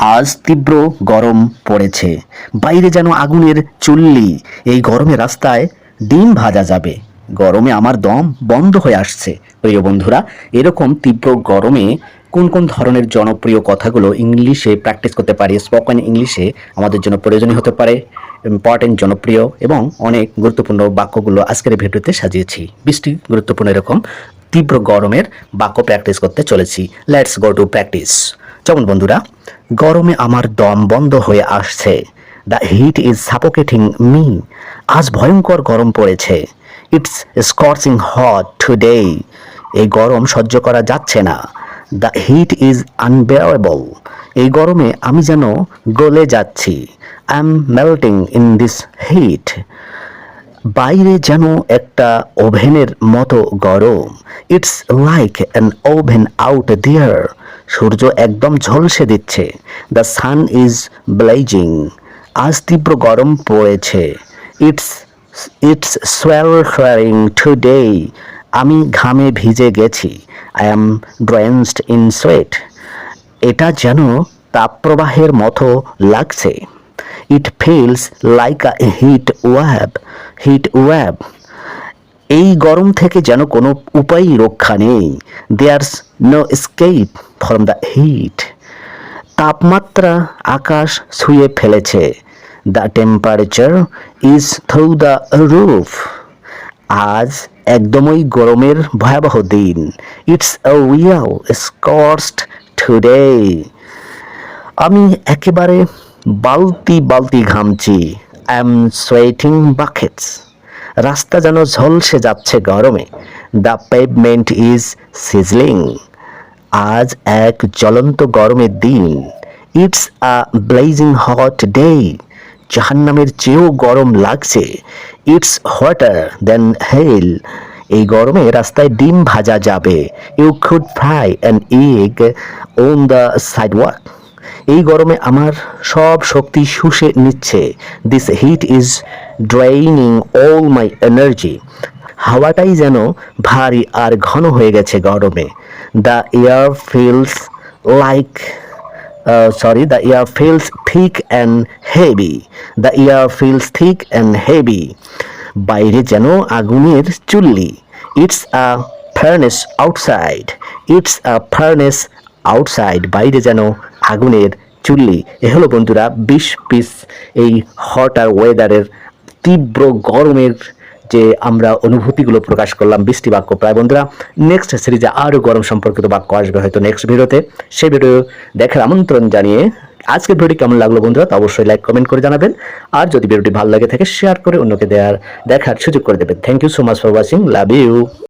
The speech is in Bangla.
আজ তীব্র গরম পড়েছে। বাইরে যেন আগুনের চুল্লি। এই গরমে রাস্তায় ডিম ভাজা যাবে। গরমে আমার দম বন্ধ হয়ে আসছে। প্রিয় বন্ধুরা, এরকম তীব্র গরমে কোন কোন ধরনের জনপ্রিয় কথাগুলো ইংলিশে প্র্যাকটিস করতে পারি স্পোকেন ইংলিশে আমাদের জন্য প্রয়োজনীয় হতে পারে ইম্পর্টেন্ট জনপ্রিয় এবং অনেক গুরুত্বপূর্ণ বাক্যগুলো আজকের ভিডিওতে সাজিয়েছি। বৃষ্টি গুরুত্বপূর্ণ এরকম তীব্র গরমের বাক্য প্র্যাকটিস করতে চলেছি। লেটস গো টু প্র্যাকটিস যেমন বন্ধুরা, গরমে আমার দম বন্ধ হয়ে আসছে। The heat is suffocating me আজ ভয়ঙ্কর গরম পড়েছে। ইটস স্কর্চিং হট টুডে এই গরম সহ্য করা যাচ্ছে না। দ্য হিট ইজ আনবেয়ারেবল এই গরমে আমি যেন গলে যাচ্ছি। I am melting in this heat বাইরে যেন একটা ওভেনের মতো গরম। It's like an oven out there সূর্য একদম ঝলসে দিচ্ছে। দ্য সান ইজ ব্লেজিং আজ তীব্র গরম পড়েছে। ইটস ইটস সোয়ারিং টুডে আমি ঘামে ভিজে গেছি। I am drenched in sweat এটা যেন তাপপ্রবাহের মতো লাগছে। It feels like a heat wave heat wave এই গরম থেকে যেন কোনো উপায়ই রক্ষা নেই। There's no escape from the heat তাপমাত্রা আকাশ ছুঁয়ে ফেলেছে। The temperature is through the roof আজ একদমই গরমের ভয়াবহ দিন। ইটস আ উইয়াল স্কর্সড টুডে আমি একেবারে বালতি বালতি ঘামছি। আই এম সোয়েটিং বাকেটস রাস্তা যেন ঝলসে যাচ্ছে গরমে। দ্য পেভমেন্ট ইজ সিজলিং আজ এক জ্বলন্ত গরমের দিন। It's a blazing hot day জাহান্নামের চেয়েও গরম লাগছে। ইটস হোয়াটার দেন হেল এই গরমে রাস্তায় ডিম ভাজা যাবে। You could fry an egg on the sidewalk এই গরমে আমার সব শক্তি শুষে নিচ্ছে। This heat is draining all my energy হাওয়াটাই যেন ভারী আর ঘন হয়ে গেছে গরমে। The air feels like sorry the air feels thick and heavy the air feels thick and heavy বাইরে যেন আগুনের চুল্লি। It's a furnace outside it's a furnace outside বাইরে যেন আগুনের চুল্লি। এ হলো বন্ধুরা বিশ পিস এই হট আর ওয়েদারের তীব্র গরমের যে আমরা অনুভূতিগুলো প্রকাশ করলাম বৃষ্টি বাক্য। প্রায় বন্ধুরা নেক্সট সিরিজে আরও গরম সম্পর্কিত বাক্য আসবে হয়তো নেক্সট ভিডিওতে সেই ভিডিও দেখার আমন্ত্রণ জানিয়ে আজকের ভিডিও কেমন লাগল বন্ধুরা তা অবশ্যই লাইক কমেন্ট করে জানাবেন। আর যদি ভিডিওটি ভালো লাগে থাকে শেয়ার করে অন্যকে দেওয়ার দেখার সুযোগ করে দেবেন। Thank you so much for watching love you